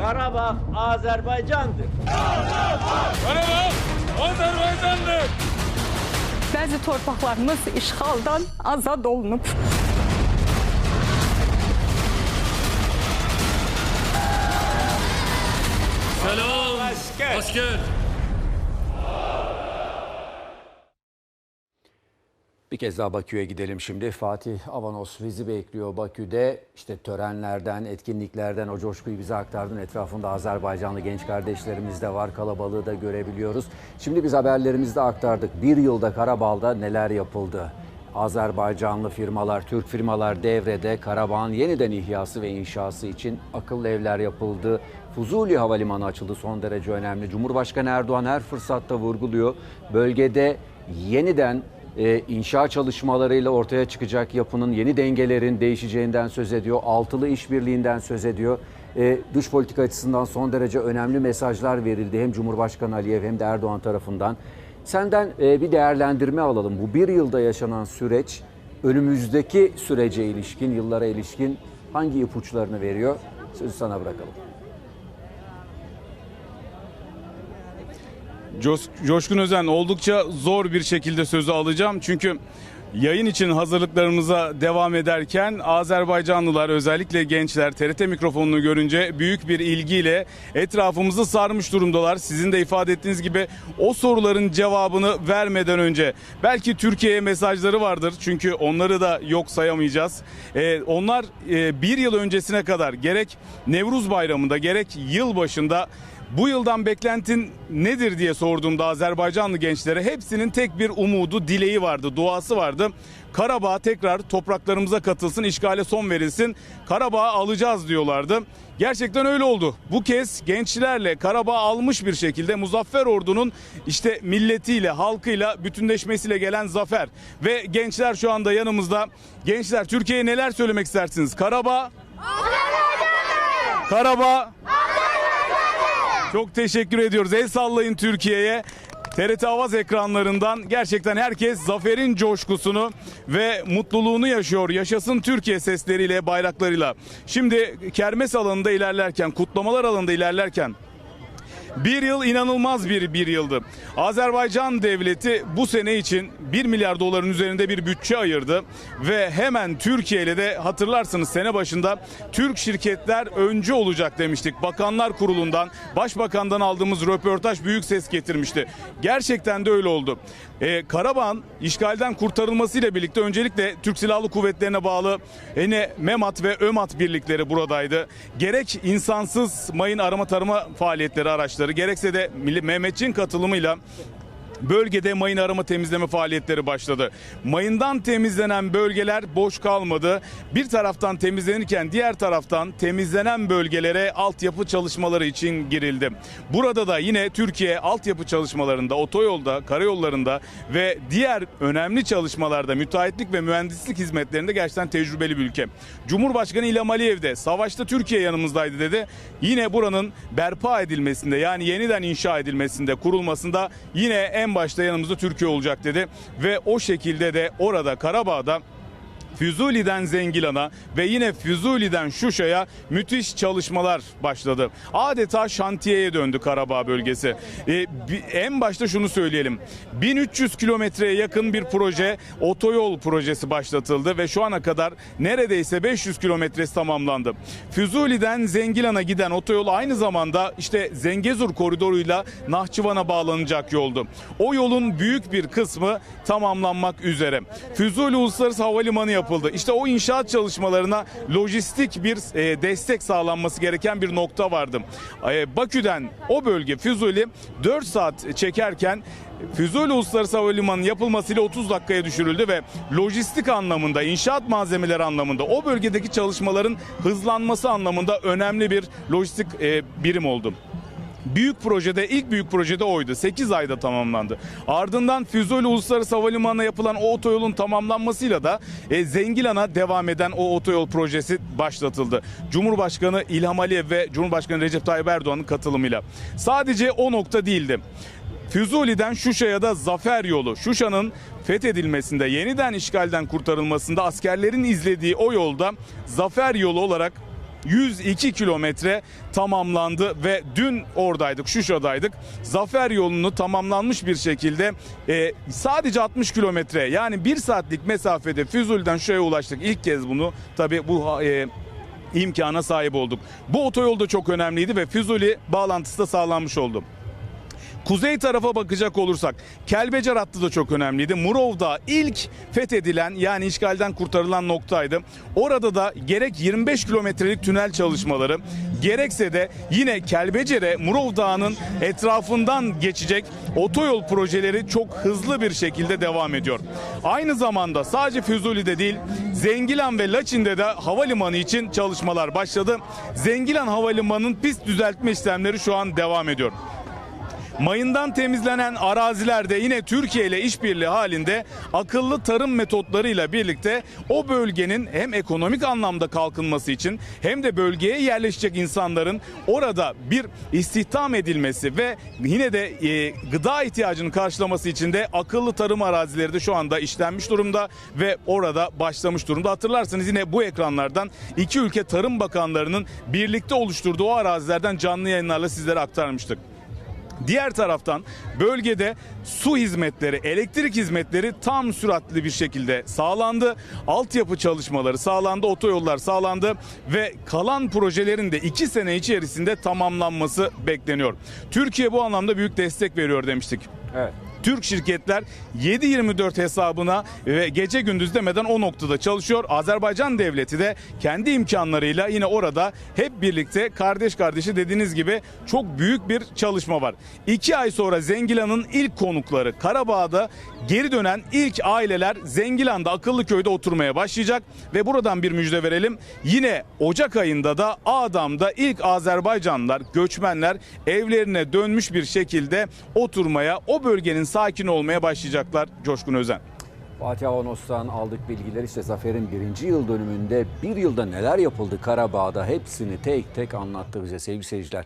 Karabağ Azerbaycan'dır. Karabağ Azerbaycan'dır. Bəzi torpaqlarımız işğaldan azad olunub. Selam Asker. asker. Bir kez daha Bakü'ye gidelim şimdi. Fatih Avanos bizi bekliyor Bakü'de. İşte törenlerden, etkinliklerden o coşkuyu bize aktardın. Etrafında Azerbaycanlı genç kardeşlerimiz de var. Kalabalığı da görebiliyoruz. Şimdi biz haberlerimizde aktardık. Bir yılda Karabağ'da neler yapıldı? Azerbaycanlı firmalar, Türk firmalar devrede Karabağ'ın yeniden ihyası ve inşası için akıllı evler yapıldı. Fuzuli Havalimanı açıldı son derece önemli. Cumhurbaşkanı Erdoğan her fırsatta vurguluyor. Bölgede yeniden e, inşa çalışmalarıyla ortaya çıkacak yapının yeni dengelerin değişeceğinden söz ediyor. Altılı işbirliğinden söz ediyor. E, dış politika açısından son derece önemli mesajlar verildi hem Cumhurbaşkanı Aliyev hem de Erdoğan tarafından. Senden e, bir değerlendirme alalım. Bu bir yılda yaşanan süreç önümüzdeki sürece ilişkin, yıllara ilişkin hangi ipuçlarını veriyor? Sözü sana bırakalım. Coşkun Özen oldukça zor bir şekilde sözü alacağım. Çünkü yayın için hazırlıklarımıza devam ederken Azerbaycanlılar özellikle gençler TRT mikrofonunu görünce büyük bir ilgiyle etrafımızı sarmış durumdalar. Sizin de ifade ettiğiniz gibi o soruların cevabını vermeden önce belki Türkiye'ye mesajları vardır. Çünkü onları da yok sayamayacağız. Ee, onlar e, bir yıl öncesine kadar gerek Nevruz Bayramı'nda gerek yıl başında bu yıldan beklentin nedir diye sorduğumda Azerbaycanlı gençlere hepsinin tek bir umudu, dileği vardı, duası vardı. Karabağ tekrar topraklarımıza katılsın, işgale son verilsin. Karabağ alacağız diyorlardı. Gerçekten öyle oldu. Bu kez gençlerle Karabağ almış bir şekilde Muzaffer Ordu'nun işte milletiyle, halkıyla bütünleşmesiyle gelen zafer. Ve gençler şu anda yanımızda. Gençler Türkiye'ye neler söylemek istersiniz? Karabağ Karabağ çok teşekkür ediyoruz. El sallayın Türkiye'ye. TRT Avaz ekranlarından gerçekten herkes zaferin coşkusunu ve mutluluğunu yaşıyor. Yaşasın Türkiye sesleriyle, bayraklarıyla. Şimdi kermes alanında ilerlerken, kutlamalar alanında ilerlerken bir yıl inanılmaz bir bir yıldı. Azerbaycan devleti bu sene için 1 milyar doların üzerinde bir bütçe ayırdı ve hemen Türkiye ile de hatırlarsınız sene başında Türk şirketler önce olacak demiştik. Bakanlar Kurulu'ndan, Başbakan'dan aldığımız röportaj büyük ses getirmişti. Gerçekten de öyle oldu. Ee, Karabağ'ın işgalden kurtarılmasıyla birlikte öncelikle Türk Silahlı Kuvvetlerine bağlı ene MEMAT ve ÖMAT birlikleri buradaydı. Gerek insansız mayın arama tarama faaliyetleri araçları gerekse de Mehmetçiğin katılımıyla Bölgede mayın arama temizleme faaliyetleri başladı. Mayından temizlenen bölgeler boş kalmadı. Bir taraftan temizlenirken diğer taraftan temizlenen bölgelere altyapı çalışmaları için girildi. Burada da yine Türkiye altyapı çalışmalarında, otoyolda, karayollarında ve diğer önemli çalışmalarda müteahhitlik ve mühendislik hizmetlerinde gerçekten tecrübeli bir ülke. Cumhurbaşkanı İlham Aliyev de savaşta Türkiye yanımızdaydı dedi. Yine buranın berpa edilmesinde yani yeniden inşa edilmesinde, kurulmasında yine en başta yanımızda Türkiye olacak dedi. Ve o şekilde de orada Karabağ'da Füzuli'den Zengilan'a ve yine Füzuli'den Şuşa'ya müthiş çalışmalar başladı. Adeta şantiyeye döndü Karabağ bölgesi. Ee, en başta şunu söyleyelim. 1300 kilometreye yakın bir proje, otoyol projesi başlatıldı ve şu ana kadar neredeyse 500 kilometresi tamamlandı. Füzuli'den Zengilan'a giden otoyol aynı zamanda işte Zengezur koridoruyla Nahçıvan'a bağlanacak yoldu. O yolun büyük bir kısmı tamamlanmak üzere. Füzuli Uluslararası Havalimanı yapıldı. İşte o inşaat çalışmalarına lojistik bir e, destek sağlanması gereken bir nokta vardı. E, Bakü'den o bölge Füzuli 4 saat çekerken Füzuli Uluslararası Havalimanı yapılmasıyla 30 dakikaya düşürüldü ve lojistik anlamında, inşaat malzemeleri anlamında, o bölgedeki çalışmaların hızlanması anlamında önemli bir lojistik e, birim oldu. Büyük projede ilk büyük projede oydu. 8 ayda tamamlandı. Ardından Füzuli Uluslararası Havalimanı'na yapılan o otoyolun tamamlanmasıyla da e, Zengilan'a devam eden o otoyol projesi başlatıldı. Cumhurbaşkanı İlham Aliyev ve Cumhurbaşkanı Recep Tayyip Erdoğan'ın katılımıyla. Sadece o nokta değildi. Füzuli'den Şuşa'ya da zafer yolu. Şuşa'nın fethedilmesinde, yeniden işgalden kurtarılmasında askerlerin izlediği o yolda zafer yolu olarak 102 kilometre tamamlandı ve dün oradaydık, Şuşa'daydık. Zafer yolunu tamamlanmış bir şekilde e, sadece 60 kilometre yani bir saatlik mesafede Füzuli'den Şuşa'ya ulaştık. İlk kez bunu tabii bu e, imkana sahip olduk. Bu otoyol da çok önemliydi ve Füzuli bağlantısı da sağlanmış oldu. Kuzey tarafa bakacak olursak Kelbecer hattı da çok önemliydi. Murov'da ilk fethedilen yani işgalden kurtarılan noktaydı. Orada da gerek 25 kilometrelik tünel çalışmaları gerekse de yine Kelbecer'e Murov Dağı'nın etrafından geçecek otoyol projeleri çok hızlı bir şekilde devam ediyor. Aynı zamanda sadece Füzuli'de değil Zengilan ve Laçin'de de havalimanı için çalışmalar başladı. Zengilan Havalimanı'nın pist düzeltme işlemleri şu an devam ediyor. Mayından temizlenen arazilerde yine Türkiye ile işbirliği halinde akıllı tarım metotlarıyla birlikte o bölgenin hem ekonomik anlamda kalkınması için hem de bölgeye yerleşecek insanların orada bir istihdam edilmesi ve yine de e, gıda ihtiyacını karşılaması için de akıllı tarım arazileri de şu anda işlenmiş durumda ve orada başlamış durumda. Hatırlarsanız yine bu ekranlardan iki ülke tarım bakanlarının birlikte oluşturduğu o arazilerden canlı yayınlarla sizlere aktarmıştık. Diğer taraftan bölgede su hizmetleri, elektrik hizmetleri tam süratli bir şekilde sağlandı. Altyapı çalışmaları sağlandı, otoyollar sağlandı ve kalan projelerin de 2 sene içerisinde tamamlanması bekleniyor. Türkiye bu anlamda büyük destek veriyor demiştik. Evet. Türk şirketler 7-24 hesabına ve gece gündüz demeden o noktada çalışıyor. Azerbaycan devleti de kendi imkanlarıyla yine orada hep birlikte kardeş kardeşi dediğiniz gibi çok büyük bir çalışma var. İki ay sonra Zengilan'ın ilk konukları Karabağ'da geri dönen ilk aileler Zengilan'da akıllı köyde oturmaya başlayacak ve buradan bir müjde verelim. Yine Ocak ayında da Adam'da ilk Azerbaycanlılar, göçmenler evlerine dönmüş bir şekilde oturmaya, o bölgenin sakin olmaya başlayacaklar Coşkun Özen. Fatih Avanos'tan aldık bilgiler işte Zafer'in birinci yıl dönümünde bir yılda neler yapıldı Karabağ'da hepsini tek tek anlattı bize sevgili seyirciler.